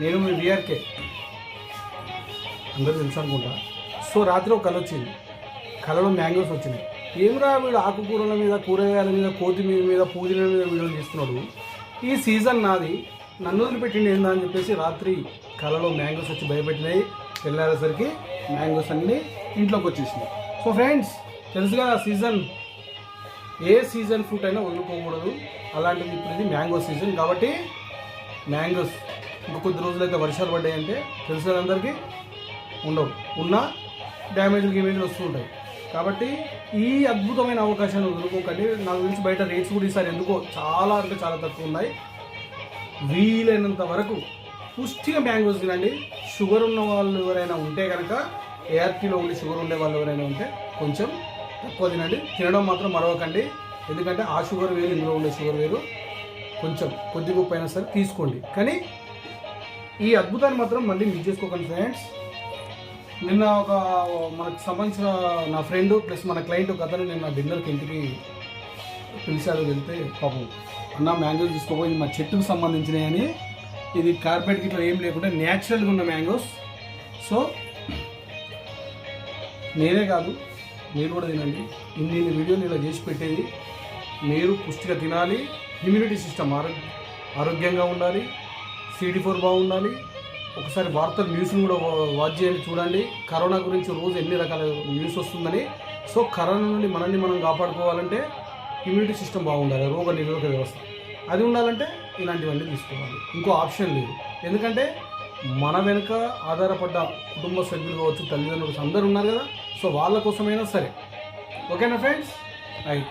నేను మీ విఆర్కే అందరూ తెలుసు అనుకుంటా. సో రాత్రి ఒక కళ వచ్చింది. కళలో మ్యాంగోస్ వచ్చినాయి. ఏమిరా వీడు ఆకుకూరల మీద కూరగాయల మీద కొత్తిమీర మీద పూజల మీద వీడియోలు తీస్తున్నాడు ఈ సీజన్ నాది. నన్ను వదిలిపెట్టింది ఏందా అని చెప్పేసి రాత్రి కళలో మ్యాంగోస్ వచ్చి భయపెట్టినాయి. వెళ్ళేసరికి మ్యాంగోస్ అన్నీ ఇంట్లోకి వచ్చేసినాయి. సో ఫ్రెండ్స్ తెలుసుగా సీజన్. ఏ సీజన్ ఫ్రూట్ అయినా వదులుకోకూడదు అలాంటిది ఇప్పుడు ఇది మ్యాంగో సీజన్ కాబట్టి మ్యాంగోస్. ఇంకా కొద్ది రోజులైతే వర్షాలు పడ్డాయంటే తెలిసిన అందరికీ ఉండవు. ఉన్నా డ్యామేజ్లు గేమేజ్లు వస్తూ ఉంటాయి. కాబట్టి ఈ అద్భుతమైన అవకాశాన్ని వదులుకోకండి. నాకు తెలిసి బయట రేట్స్ కూడా ఈసారి ఎందుకో చాలా అంటే చాలా తక్కువ ఉన్నాయి. వీలైనంత వరకు పుష్టిగా మ్యాంగోస్ తినండి. షుగర్ ఉన్న వాళ్ళు ఎవరైనా ఉంటే కనుక ఏఆర్టీలో ఉండి షుగర్ ఉండే వాళ్ళు ఎవరైనా ఉంటే కొంచెం తక్కువ తినండి. తినడం మాత్రం మరవకండి. ఎందుకంటే ఆ షుగర్ వేరు ఇందులో ఉండే షుగర్ వేరు. కొంచెం కొద్ది గొప్ప అయినా సరే తీసుకోండి. కానీ ఈ అద్భుతాన్ని మాత్రం మళ్ళీ మిస్ చేసుకోకండి ఫ్రెండ్స్ నిన్న ఒక మనకు సంబంధించిన నా ఫ్రెండ్ ప్లస్ మన క్లయింట్ ఒక అతను నిన్న డిన్నర్కి ఇంటికి పిలిచాడు వెళ్తే పాపం అన్న మ్యాంగోస్ తీసుకోపోయి మా చెట్టుకు సంబంధించినవి ఇది కార్పెట్కి ఇట్లా ఏం లేకుండా న్యాచురల్గా ఉన్న మ్యాంగోస్ సో నేనే కాదు మీరు కూడా తినండి. ఇన్ని వీడియోలు ఇలా చేసి పెట్టేది. మీరు పుష్టిగా తినాలి. ఇమ్యూనిటీ సిస్టమ్ ఆరో ఆరోగ్యంగా ఉండాలి. సిడి ఫోర్ బాగుండాలి. ఒకసారి వార్తలు న్యూస్ని కూడా వాచ్ చేయండి చూడండి. కరోనా గురించి రోజు ఎన్ని రకాల న్యూస్ వస్తుందని. సో కరోనా నుండి మనల్ని మనం కాపాడుకోవాలంటే ఇమ్యూనిటీ సిస్టమ్ బాగుండాలి రోగ నిరోధక వ్యవస్థ. అది ఉండాలంటే ఇలాంటివన్నీ తీసుకోవాలి. ఇంకో ఆప్షన్ లేదు. ఎందుకంటే మన వెనుక ఆధారపడ్డ కుటుంబ సభ్యులు కావచ్చు తల్లిదండ్రులు అందరూ ఉన్నారు కదా. సో వాళ్ళ కోసమైనా సరే. ఓకేనా ఫ్రెండ్స్? రైట్.